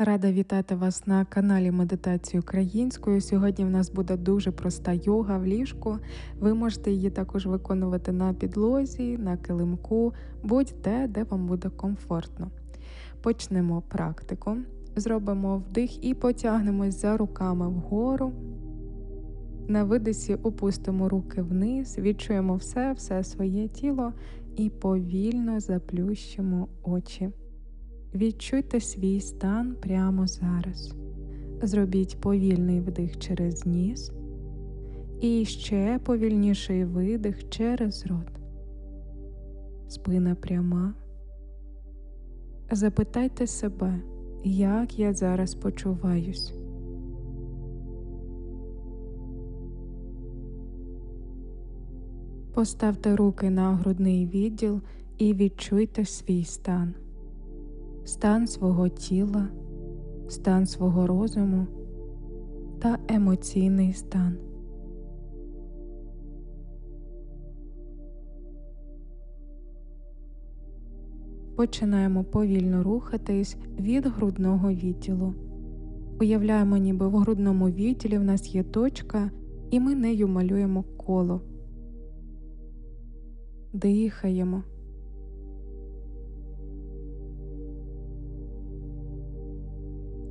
Рада вітати вас на каналі Медитації українською. Сьогодні в нас буде дуже проста йога в ліжку. Ви можете її також виконувати на підлозі, на килимку, будь-де, де вам буде комфортно. Почнемо практику. Зробимо вдих і потягнемось за руками вгору. На видисі опустимо руки вниз, відчуємо все, все своє тіло і повільно заплющимо очі. Відчуйте свій стан прямо зараз. Зробіть повільний вдих через ніс і ще повільніший видих через рот. Спина пряма. Запитайте себе, як я зараз почуваюсь. Поставте руки на грудний відділ і відчуйте свій стан стан свого тіла, стан свого розуму та емоційний стан. Починаємо повільно рухатись від грудного відділу. Уявляємо, ніби в грудному відділі в нас є точка, і ми нею малюємо коло. Дихаємо.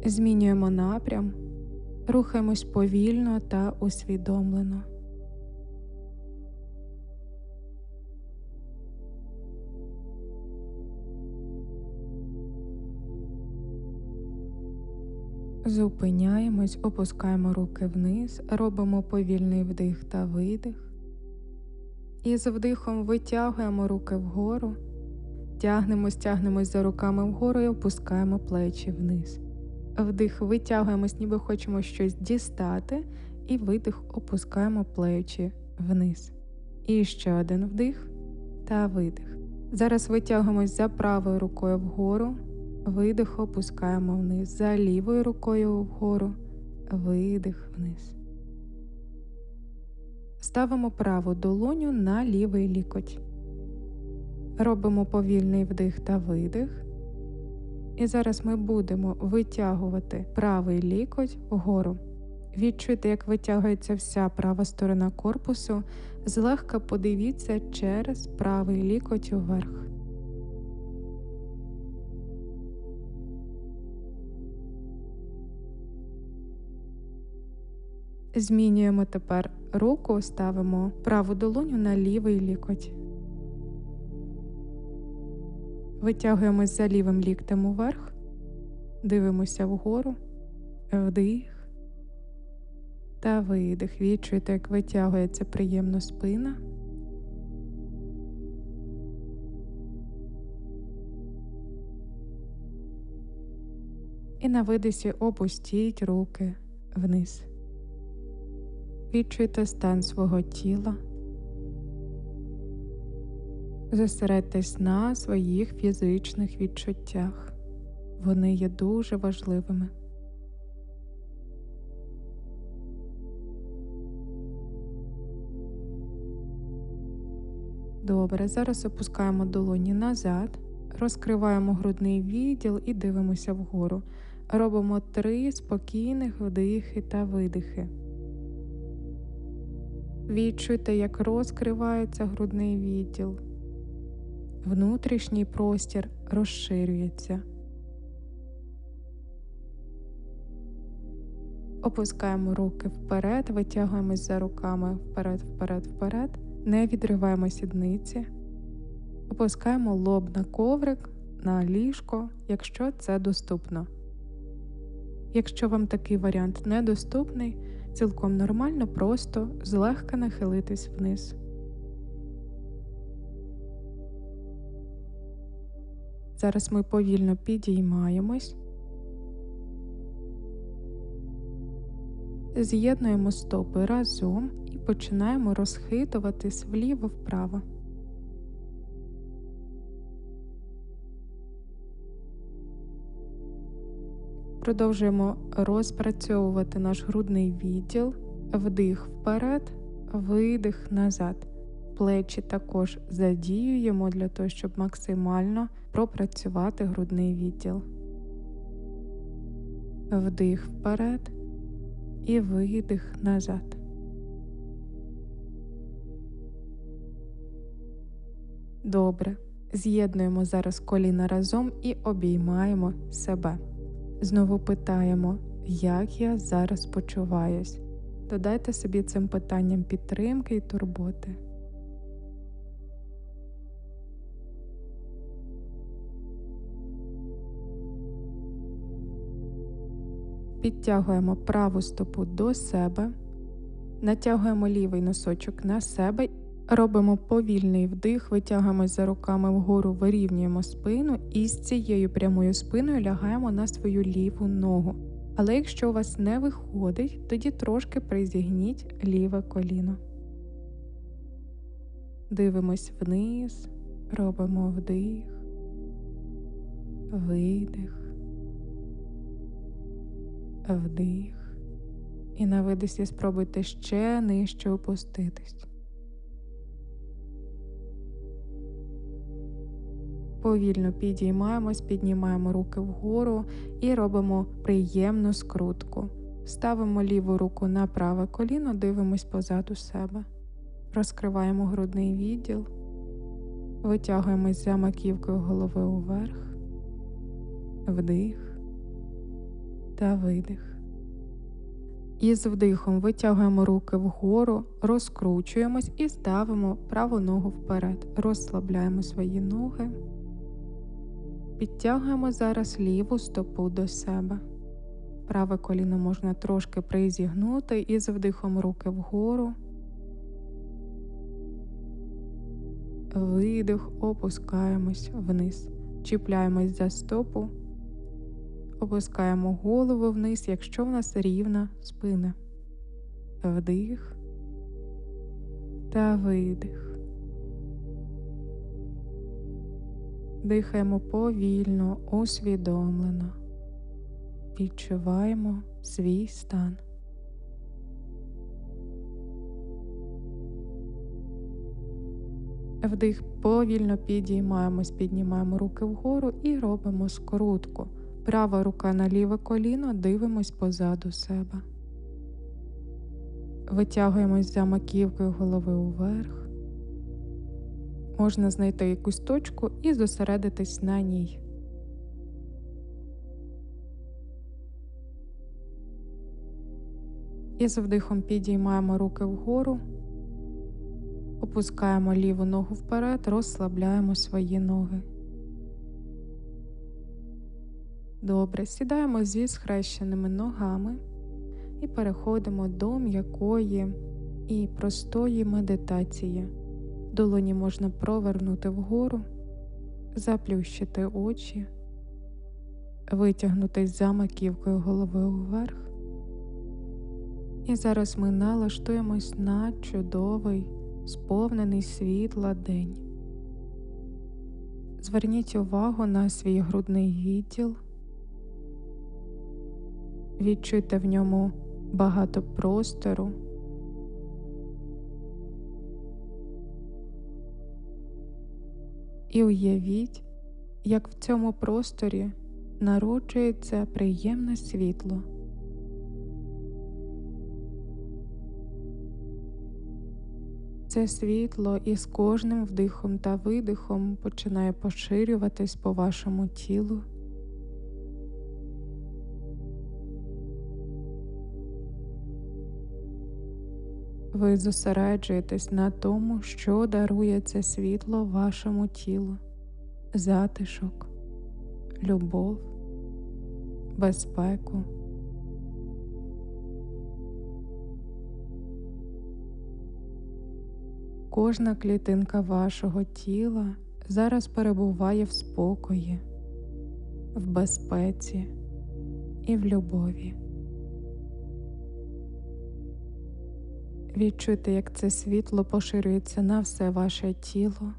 Змінюємо напрям, рухаємось повільно та усвідомлено. Зупиняємось, опускаємо руки вниз, робимо повільний вдих та видих. І з вдихом витягуємо руки вгору, тягнемось, тягнемось за руками вгору і опускаємо плечі вниз. Вдих витягуємось, ніби хочемо щось дістати, і видих опускаємо плечі вниз. І ще один вдих та видих. Зараз витягуємось за правою рукою вгору, видих опускаємо вниз, за лівою рукою вгору, видих вниз. Ставимо праву долоню на лівий лікоть. Робимо повільний вдих та видих. І зараз ми будемо витягувати правий лікоть вгору. Відчуйте, як витягується вся права сторона корпусу, злегка подивіться через правий лікоть вверх. Змінюємо тепер руку, ставимо праву долоню на лівий лікоть. Витягуємось за лівим ліктем уверх, дивимося вгору, вдих та видих. Відчуєте, як витягується приємно спина. І на видисі опустіть руки вниз. Відчуйте стан свого тіла. Зосередьтесь на своїх фізичних відчуттях. Вони є дуже важливими. Добре, зараз опускаємо долоні назад, розкриваємо грудний відділ і дивимося вгору. Робимо три спокійних вдихи та видихи. Відчуйте, як розкривається грудний відділ внутрішній простір розширюється. Опускаємо руки вперед, витягуємось за руками вперед, вперед, вперед, не відриваємо сідниці, опускаємо лоб на коврик, на ліжко, якщо це доступно. Якщо вам такий варіант недоступний, цілком нормально просто злегка нахилитись вниз. Зараз ми повільно підіймаємось, з'єднуємо стопи разом і починаємо розхитуватись вліво-вправо. Продовжуємо розпрацьовувати наш грудний відділ, вдих вперед, видих назад. Плечі також задіюємо для того, щоб максимально пропрацювати грудний відділ. вдих вперед і видих назад. Добре. З'єднуємо зараз коліна разом і обіймаємо себе. Знову питаємо, як я зараз почуваюсь. Додайте собі цим питанням підтримки і турботи. Підтягуємо праву стопу до себе, натягуємо лівий носочок на себе, робимо повільний вдих, витягуємось за руками вгору, вирівнюємо спину і з цією прямою спиною лягаємо на свою ліву ногу. Але якщо у вас не виходить, тоді трошки призігніть ліве коліно. Дивимось вниз, робимо вдих, видих вдих. І на видисі спробуйте ще нижче опуститись. Повільно підіймаємось, піднімаємо руки вгору і робимо приємну скрутку. Ставимо ліву руку на праве коліно, дивимось позаду себе. Розкриваємо грудний відділ, витягуємось за маківкою голови уверх, вдих та видих. І з вдихом витягуємо руки вгору, розкручуємось і ставимо праву ногу вперед. Розслабляємо свої ноги. Підтягуємо зараз ліву стопу до себе. Праве коліно можна трошки призігнути і з вдихом руки вгору. Видих, опускаємось вниз. Чіпляємось за стопу. Опускаємо голову вниз, якщо в нас рівна спина. Вдих та видих. Дихаємо повільно, усвідомлено. Відчуваємо свій стан. Вдих повільно підіймаємось, піднімаємо руки вгору і робимо скрутку. Права рука на ліве коліно, дивимось позаду себе. Витягуємось за маківкою голови уверх. Можна знайти якусь точку і зосередитись на ній. І з вдихом підіймаємо руки вгору, опускаємо ліву ногу вперед, розслабляємо свої ноги. Добре, сідаємо зі схрещеними ногами і переходимо до м'якої і простої медитації. Долоні можна провернути вгору, заплющити очі, витягнутись за маківкою голови вверх. І зараз ми налаштуємось на чудовий, сповнений світла день. Зверніть увагу на свій грудний відділ. Відчуйте в ньому багато простору. І уявіть, як в цьому просторі народжується приємне світло. Це світло із кожним вдихом та видихом починає поширюватись по вашому тілу. Ви зосереджуєтесь на тому, що дарує це світло вашому тілу, затишок, любов, безпеку. Кожна клітинка вашого тіла зараз перебуває в спокої, в безпеці і в любові. Відчуйте, як це світло поширюється на все ваше тіло.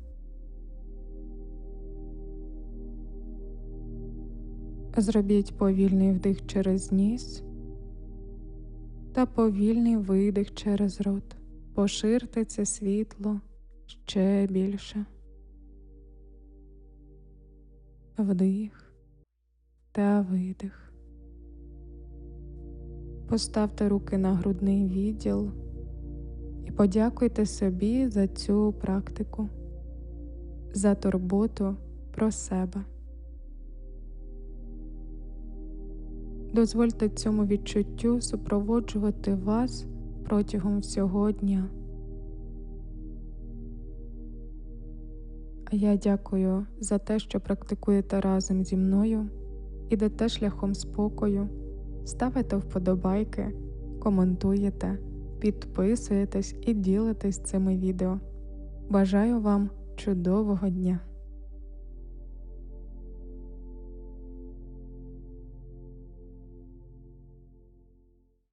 Зробіть повільний вдих через ніс та повільний видих через рот. Поширте це світло ще більше. Вдих та видих. Поставте руки на грудний відділ і подякуйте собі за цю практику, за турботу про себе. Дозвольте цьому відчуттю супроводжувати вас протягом всього дня. А я дякую за те, що практикуєте разом зі мною, ідете шляхом спокою, ставите вподобайки, коментуєте, підписуєтесь і ділитесь цими відео. Бажаю вам чудового дня!